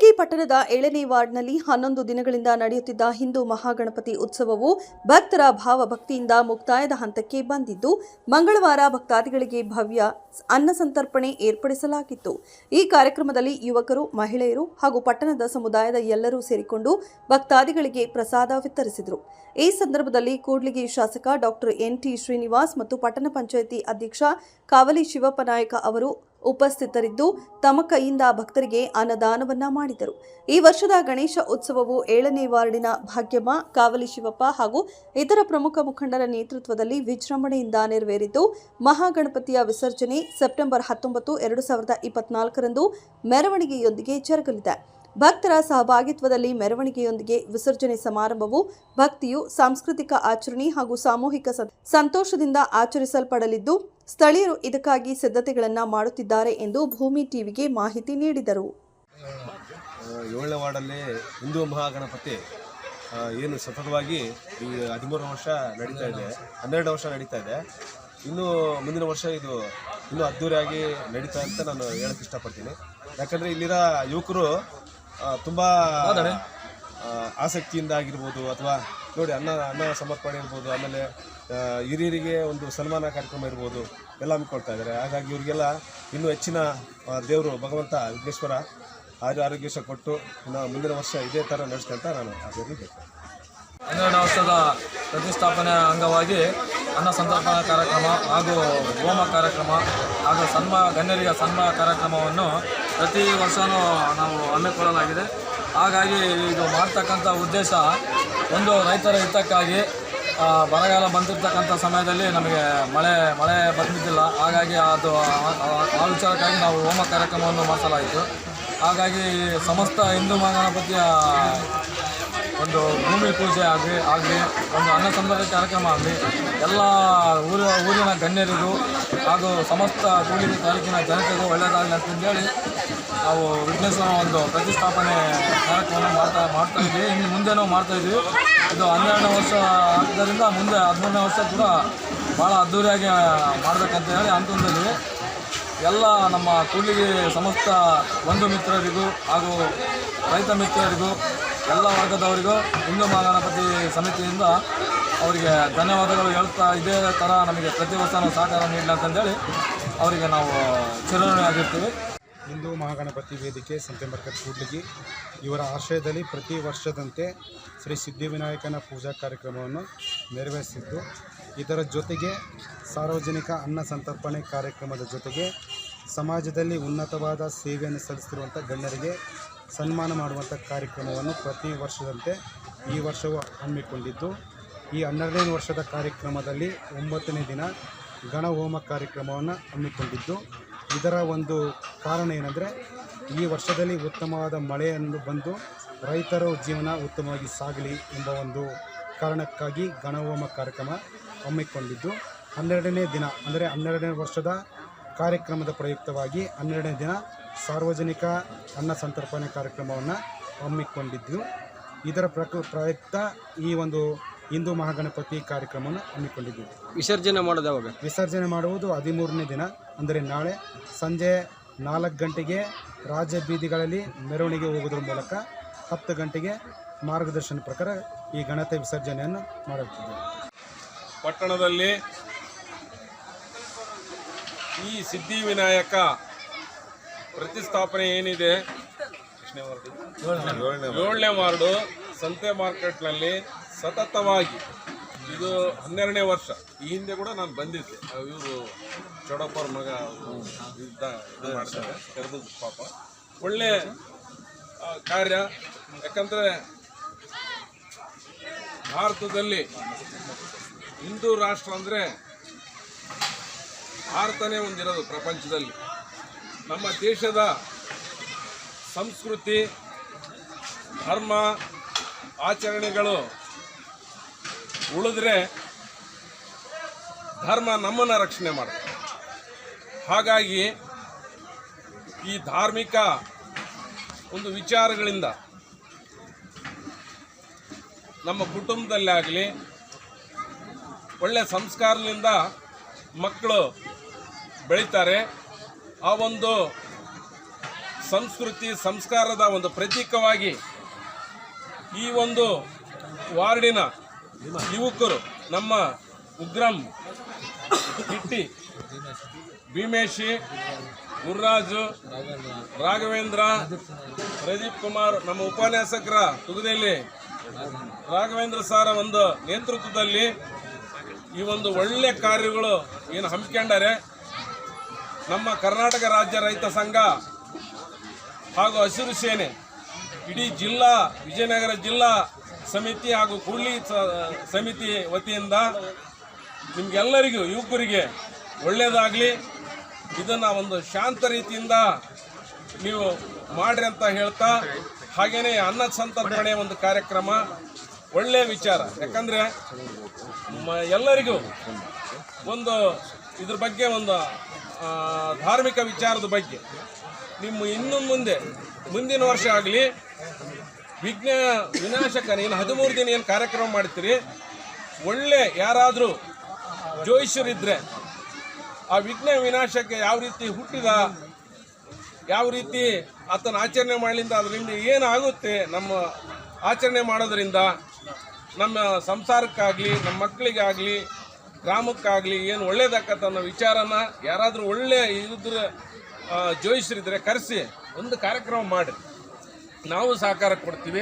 ಕೂಡ್ಲಿಗಿ ಪಟ್ಟಣದ ಏಳನೇ ವಾರ್ಡ್ನಲ್ಲಿ ಹನ್ನೊಂದು ದಿನಗಳಿಂದ ನಡೆಯುತ್ತಿದ್ದ ಹಿಂದೂ ಮಹಾಗಣಪತಿ ಉತ್ಸವವು ಭಕ್ತರ ಭಾವಭಕ್ತಿಯಿಂದ ಮುಕ್ತಾಯದ ಹಂತಕ್ಕೆ ಬಂದಿದ್ದು, ಮಂಗಳವಾರ ಭಕ್ತಾದಿಗಳಿಗೆ ಭವ್ಯ ಅನ್ನ ಸಂತರ್ಪಣೆ ಏರ್ಪಡಿಸಲಾಗಿತ್ತು. ಈ ಕಾರ್ಯಕ್ರಮದಲ್ಲಿ ಯುವಕರು, ಮಹಿಳೆಯರು ಹಾಗೂ ಪಟ್ಟಣದ ಸಮುದಾಯದ ಎಲ್ಲರೂ ಸೇರಿಕೊಂಡು ಭಕ್ತಾದಿಗಳಿಗೆ ಪ್ರಸಾದ ವಿತರಿಸಿದರು. ಈ ಸಂದರ್ಭದಲ್ಲಿ ಕೂಡ್ಲಿಗಿ ಶಾಸಕ ಡಾಕ್ಟರ್ ಎನ್ಟಿ ಶ್ರೀನಿವಾಸ್ ಮತ್ತು ಪಟ್ಟಣ ಪಂಚಾಯಿತಿ ಅಧ್ಯಕ್ಷ ಕಾವಲಿ ಶಿವಪ್ಪನಾಯಕ ಅವರು ಉಪಸ್ಥಿತರಿದ್ದು ತಮ್ಮ ಕೈಯಿಂದ ಭಕ್ತರಿಗೆ ಅನ್ನದಾನವನ್ನ ಮಾಡಿದರು. ಈ ವರ್ಷದ ಗಣೇಶ ಉತ್ಸವವು ಏಳನೇ ವಾರ್ಡಿನ ಭಾಗ್ಯಮ್ಮ, ಕಾವಲಿ ಶಿವಪ್ಪ ಹಾಗೂ ಇತರ ಪ್ರಮುಖ ಮುಖಂಡರ ನೇತೃತ್ವದಲ್ಲಿ ವಿಜೃಂಭಣೆಯಿಂದ ನೆರವೇರಿದ್ದು, ಮಹಾಗಣಪತಿಯ ವಿಸರ್ಜನೆ ಸೆಪ್ಟೆಂಬರ್ ಹತ್ತೊಂಬತ್ತು, ಎರಡು ಸಾವಿರದ ಇಪ್ಪತ್ನಾಲ್ಕರಂದು ಮೆರವಣಿಗೆಯೊಂದಿಗೆ ಜರುಗಲಿದೆ. ಭಕ್ತರ ಸಹಭಾಗಿತ್ವದಲ್ಲಿ ಮೆರವಣಿಗೆಯೊಂದಿಗೆ ವಿಸರ್ಜನೆ ಸಮಾರಂಭವು ಭಕ್ತಿಯು, ಸಾಂಸ್ಕೃತಿಕ ಆಚರಣೆ ಹಾಗೂ ಸಾಮೂಹಿಕ ಸಂತೋಷದಿಂದ ಆಚರಿಸಲ್ಪಡಲಿದ್ದು ಸ್ಥಳೀಯರು ಇದಕ್ಕಾಗಿ ಸಿದ್ಧತೆಗಳನ್ನು ಮಾಡುತ್ತಿದ್ದಾರೆ ಎಂದು ಭೂಮಿ ಟಿವಿಗೆ ಮಾಹಿತಿ ನೀಡಿದರು. ಏಳನೇ ವಾರ್ಡಲ್ಲಿ ಹಿಂದೂ ಮಹಾಗಣಪತಿ ಏನು ಸತತವಾಗಿ ಈ ಹದಿಮೂರು ವರ್ಷ ನಡೀತಾ ಇದೆ ಹನ್ನೆರಡು ವರ್ಷ ನಡೀತಾ ಇದೆ. ಇನ್ನೂ ಮುಂದಿನ ವರ್ಷ ಇದು ಇನ್ನೂ ಅದ್ಧೂರಿಯಾಗಿ ನಡೀತಾ ಅಂತ ನಾನು ಹೇಳಕ್ಕೆ ಇಷ್ಟಪಡ್ತೀನಿ. ಯಾಕಂದರೆ ಇಲ್ಲಿರ ಯುವಕರು ತುಂಬ ಆಸಕ್ತಿಯಿಂದ ಆಗಿರ್ಬೋದು ಅಥವಾ ನೋಡಿ, ಅನ್ನ ಅನ್ನ ಸಮರ್ಪಣೆ ಇರ್ಬೋದು, ಆಮೇಲೆ ಹಿರಿಯರಿಗೆ ಒಂದು ಸನ್ಮಾನ ಕಾರ್ಯಕ್ರಮ ಇರ್ಬೋದು, ಎಲ್ಲ ಹಮ್ಮಿಕೊಳ್ತಾ ಇದ್ದಾರೆ. ಹಾಗಾಗಿ ಇವರಿಗೆಲ್ಲ ಇನ್ನೂ ಹೆಚ್ಚಿನ ದೇವರು ಭಗವಂತ ವಿಘ್ನೇಶ್ವರ ಆರು ಆರೋಗ್ಯ ಕೊಟ್ಟು ನಾವು ಮುಂದಿನ ವರ್ಷ ಇದೇ ಥರ ನಡೆಸ್ಕೊಂತ ನಾನು ಅದರಲ್ಲಿ ವರ್ಷದ ಪ್ರತಿಷ್ಠಾಪನೆ ಅಂಗವಾಗಿ ಅನ್ನ ಸಂತರ್ಪಣಾ ಕಾರ್ಯಕ್ರಮ ಹಾಗೂ ಹೋಮ ಕಾರ್ಯಕ್ರಮ ಹಾಗೂ ಸನ್ಮಾ, ಗಣ್ಯರಿಗೆ ಸನ್ಮಾನ ಕಾರ್ಯಕ್ರಮವನ್ನು ಪ್ರತಿ ವರ್ಷವೂ ನಾವು ಹಮ್ಮಿಕೊಳ್ಳಲಾಗಿದೆ. ಹಾಗಾಗಿ ಇದು ಮಾಡ್ತಕ್ಕಂಥ ಉದ್ದೇಶ ಒಂದು ರೈತರ ಹಿತಕ್ಕಾಗಿ ಬರಗಾಲ ಬಂದಿರತಕ್ಕಂಥ ಸಮಯದಲ್ಲಿ ನಮಗೆ ಮಳೆ ಮಳೆ ಬಂದಿದ್ದಿಲ್ಲ. ಹಾಗಾಗಿ ಅದು, ಆ- ವಿಚಾರಕ್ಕಾಗಿ ನಾವು ಹೋಮ ಕಾರ್ಯಕ್ರಮವನ್ನು ಮಾಡಿಸಲಾಯಿತು. ಹಾಗಾಗಿ ಸಮಸ್ತ ಹಿಂದೂ ಮಹಾಗಣಪತಿಯ ಒಂದು ಭೂಮಿ ಪೂಜೆ ಆಗಲಿ ಆಗಲಿ, ಒಂದು ಅನ್ನ ಕಾರ್ಯಕ್ರಮ ಆಗಲಿ, ಎಲ್ಲ ಊರ, ಊರಿನ ಗಣ್ಯರಿಗೂ ಹಾಗೂ ಸಮಸ್ತ ಕೂಲಿಗೆ ತಾಲೂಕಿನ ಜನತೆಗೂ ಒಳ್ಳೆಯದಾಗಲಿ ಅಂತಂದೇಳಿ ನಾವು ವಿಘ್ನೇಶ್ವರ ಒಂದು ಪ್ರತಿಷ್ಠಾಪನೆ ಕಾರ್ಯಕ್ರಮ ಮಾಡ್ತಾ ಮಾಡ್ತಾ ಇದ್ವಿ ಇನ್ನು ಮುಂದೆನೂ ಮಾಡ್ತಾ ಇದ್ವಿ ಇದು ಹನ್ನೆರಡನೇ ವರ್ಷ ಆದ್ದರಿಂದ ಮುಂದೆ ಹದಿಮೂರನೇ ವರ್ಷ ಕೂಡ ಭಾಳ ಅದ್ಧೂರಿಯಾಗಿ ಮಾಡಬೇಕಂತ ಹೇಳಿ ಅಂತಂದಲ್ಲಿ ಎಲ್ಲ ನಮ್ಮ ಕೂಲಿಗೆ ಸಮಸ್ತ ಬಂಧು ಮಿತ್ರರಿಗೂ ಹಾಗೂ ರೈತ ಮಿತ್ರರಿಗೂ, ಎಲ್ಲ ವರ್ಗದವರಿಗೂ, ಹಿಂದೂ ಮಹಾಗಣಪತಿ ಸಮಿತಿಯಿಂದ ಅವರಿಗೆ ಧನ್ಯವಾದಗಳು ಹೇಳ್ತಾ ಇದೇ ಥರ ನಮಗೆ ಪ್ರತಿ ವರ್ಷನೂ ಸಹಕಾರ ನೀಡಲಿ ಅಂತಂದೇಳಿ ಅವರಿಗೆ ನಾವು ಚಿರಋಣಿ ಆಗಿರ್ತೀವಿ. ಹಿಂದೂ ಮಹಾಗಣಪತಿ ವೇದಿಕೆ ಸಂತೆಂಬರ್ಕರ್ ಕೂಡ್ಲಿಗಿ ಇವರ ಆಶ್ರಯದಲ್ಲಿ ಪ್ರತಿ ವರ್ಷದಂತೆ ಶ್ರೀ ಸಿದ್ಧಿವಿನಾಯಕನ ಪೂಜಾ ಕಾರ್ಯಕ್ರಮವನ್ನು ನೆರವೇರಿಸಿದ್ದು, ಇದರ ಜೊತೆಗೆ ಸಾರ್ವಜನಿಕ ಅನ್ನ ಸಂತರ್ಪಣೆ ಕಾರ್ಯಕ್ರಮದ ಜೊತೆಗೆ ಸಮಾಜದಲ್ಲಿ ಉನ್ನತವಾದ ಸೇವೆಯನ್ನು ಸಲ್ಲಿಸ್ತಿರುವಂಥ ಗಣ್ಯರಿಗೆ ಸನ್ಮಾನ ಮಾಡುವಂಥ ಕಾರ್ಯಕ್ರಮವನ್ನು ಪ್ರತಿ ವರ್ಷದಂತೆ ಈ ವರ್ಷವೂ ಹಮ್ಮಿಕೊಂಡಿದ್ದು, ಈ ಹನ್ನೆರಡನೇ ವರ್ಷದ ಕಾರ್ಯಕ್ರಮದಲ್ಲಿ ಒಂಬತ್ತನೇ ದಿನ ಗಣಹೋಮ ಕಾರ್ಯಕ್ರಮವನ್ನು ಹಮ್ಮಿಕೊಂಡಿದ್ದು. ಇದರ ಒಂದು ಕಾರಣ ಏನಂದರೆ, ಈ ವರ್ಷದಲ್ಲಿ ಉತ್ತಮವಾದ ಮಳೆಯನ್ನು ಬಂದು ರೈತರ ಜೀವನ ಉತ್ತಮವಾಗಿ ಸಾಗಲಿ ಎಂಬ ಒಂದು ಕಾರಣಕ್ಕಾಗಿ ಗಣಹೋಮ ಕಾರ್ಯಕ್ರಮ ಹಮ್ಮಿಕೊಂಡಿದ್ದು, ಹನ್ನೆರಡನೇ ದಿನ, ಅಂದರೆ ಹನ್ನೆರಡನೇ ವರ್ಷದ ಕಾರ್ಯಕ್ರಮದ ಪ್ರಯುಕ್ತವಾಗಿ ಹನ್ನೆರಡನೇ ದಿನ ಸಾರ್ವಜನಿಕ ಅನ್ನ ಸಂತರ್ಪಣೆ ಕಾರ್ಯಕ್ರಮವನ್ನು ಹಮ್ಮಿಕೊಂಡಿದ್ದು. ಇದರ ಪ್ರಕ, ಪ್ರಯುಕ್ತ ಈ ಒಂದು ಹಿಂದೂ ಮಹಾಗಣಪತಿ ಕಾರ್ಯಕ್ರಮವನ್ನು ಹಮ್ಮಿಕೊಂಡಿದ್ದೀವಿ. ವಿಸರ್ಜನೆ ಮಾಡೋದು ಯಾವಾಗ? ವಿಸರ್ಜನೆ ಮಾಡುವುದು ಹದಿಮೂರನೇ ದಿನ ಅಂದರೆ ನಾಳೆ ಸಂಜೆ ನಾಲ್ಕು ಗಂಟೆಗೆ ರಾಜ್ಯ ಬೀದಿಗಳಲ್ಲಿ ಮೆರವಣಿಗೆ ಹೋಗೋದ್ರ ಮೂಲಕ ಹತ್ತು ಗಂಟೆಗೆ ಮಾರ್ಗದರ್ಶನ ಪ್ರಕಾರ ಈ ಗಣತೆ ವಿಸರ್ಜನೆಯನ್ನು ಮಾಡುತ್ತಿದ್ದೇವೆ. ಪಟ್ಟಣದಲ್ಲಿ ಈ ಸಿದ್ಧಿವಿನಾಯಕ ಪ್ರತಿಷ್ಠಾಪನೆ ಏನಿದೆ? ಏಳನೇ ವಾರ್ಡು. ಸಂತೆ ಮಾರ್ಕೆಟ್ನಲ್ಲಿ ಸತತವಾಗಿ. ಇದು ಹನ್ನೆರಡನೇ ವರ್ಷ. ಈ ಹಿಂದೆ ಕೂಡ ನಾನು ಬಂದಿದ್ದೆ. ಇವರು ಚೌಡಪ್ಪರ ಮಗ ಇದ್ದ ಇದು ಮಾಡ್ತಾರೆ ಕರೆದು ಪಾಪ. ಒಳ್ಳೆ ಕಾರ್ಯ. ಯಾಕಂದರೆ ಭಾರತದಲ್ಲಿ ಹಿಂದೂ ರಾಷ್ಟ್ರ ಅಂದರೆ ಭಾರತನೇ ಒಂದಿರೋದು ಪ್ರಪಂಚದಲ್ಲಿ. ನಮ್ಮ ದೇಶದ ಸಂಸ್ಕೃತಿ, ಧರ್ಮ, ಆಚರಣೆಗಳು ಉಳಿದ್ರೆ ಧರ್ಮ ನಮ್ಮನ್ನು ರಕ್ಷಣೆ ಮಾಡುತ್ತೆ ಹಾಗಾಗಿ ಈ ಧಾರ್ಮಿಕ ಒಂದು ವಿಚಾರಗಳಿಂದ ನಮ್ಮ ಕುಟುಂಬದಲ್ಲಾಗಲಿ ಒಳ್ಳೆಯ ಸಂಸ್ಕಾರದಿಂದ ಮಕ್ಕಳು ಬೆಳೀತಾರೆ. ಆ ಒಂದು ಸಂಸ್ಕೃತಿ, ಸಂಸ್ಕಾರದ ಒಂದು ಪ್ರತೀಕವಾಗಿ ಈ ಒಂದು ವಾರ್ಡಿನ ಯುವಕರು, ನಮ್ಮ ಉಗ್ರಂ ಹಿಟ್ಟಿ ಭೀಮೇಶಿ ಗುರುರಾಜು ರಾಘವೇಂದ್ರ, ಪ್ರದೀಪ್ ಕುಮಾರ್, ನಮ್ಮ ಉಪನ್ಯಾಸಕರ ತುಗದಲ್ಲಿ ರಾಘವೇಂದ್ರ ಸಾರ ಒಂದು ನೇತೃತ್ವದಲ್ಲಿ ಈ ಒಂದು ಒಳ್ಳೆ ಕಾರ್ಯಗಳು ಏನು ಹಮ್ಮಿಕೊಂಡರೆ ನಮ್ಮ ಕರ್ನಾಟಕ ರಾಜ್ಯ ರೈತ ಸಂಘ ಹಾಗೂ ಹಸಿರು ಸೇನೆ, ಇಡೀ ಜಿಲ್ಲಾ, ವಿಜಯನಗರ ಜಿಲ್ಲಾ ಸಮಿತಿ ಹಾಗೂ ಕೂಡ್ಲಿ ಸಮಿತಿ ವತಿಯಿಂದ ನಿಮಗೆಲ್ಲರಿಗೂ, ಯುವಕರಿಗೆ ಒಳ್ಳೆಯದಾಗಲಿ ಇದನ್ನು ಒಂದು ಶಾಂತ ರೀತಿಯಿಂದ ನೀವು ಮಾಡ್ರಿ ಅಂತ ಹೇಳ್ತಾ ಹಾಗೆಯೇ ಅನ್ನ ಸಂತರ್ಪಣೆ ಒಂದು ಕಾರ್ಯಕ್ರಮ ಒಳ್ಳೆಯ ವಿಚಾರ. ಯಾಕಂದರೆ ಎಲ್ಲರಿಗೂ ಒಂದು ಇದ್ರ ಬಗ್ಗೆ ಒಂದು ಧಾರ್ಮಿಕ ವಿಚಾರದ ಬಗ್ಗೆ. ನಿಮ್ಮ ಇನ್ನು ಮುಂದೆ, ಮುಂದಿನ ವರ್ಷ ಆಗಲಿ ವಿಘ್ನ ವಿನಾಶಕ ಏನು ಹದಿಮೂರು ದಿನ ಏನು ಕಾರ್ಯಕ್ರಮ ಮಾಡ್ತೀರಿ. ಒಳ್ಳೆ ಯಾರಾದರೂ ಜೋಯಿಷರಿದ್ರೆ ಆ ವಿಘ್ನ ವಿನಾಶಕ್ಕೆ ಯಾವ ರೀತಿ ಹುಟ್ಟಿದ, ಯಾವ ರೀತಿ ಆತನ ಆಚರಣೆ ಮಾಡಲಿಂದ ಅದರಿಂದ ಏನಾಗುತ್ತೆ, ನಮ್ಮ ಆಚರಣೆ ಮಾಡೋದರಿಂದ ನಮ್ಮ ಸಂಸಾರಕ್ಕಾಗಲಿ, ನಮ್ಮ ಮಕ್ಕಳಿಗಾಗಲಿ, ಗ್ರಾಮಕ್ಕಾಗಲಿ ಏನು ಒಳ್ಳೇದಾಗತ್ತ ಅನ್ನೋ ವಿಚಾರನ ಯಾರಾದರೂ ಒಳ್ಳೆ ಇದ್ರೆ ಜೋಯಿಸರಿದ್ರೆ ಕರೆಸಿ, ಒಂದು ಕಾರ್ಯಕ್ರಮ ಮಾಡಿ ನಾವು ಸಹಕಾರ ಕೊಡ್ತೀವಿ.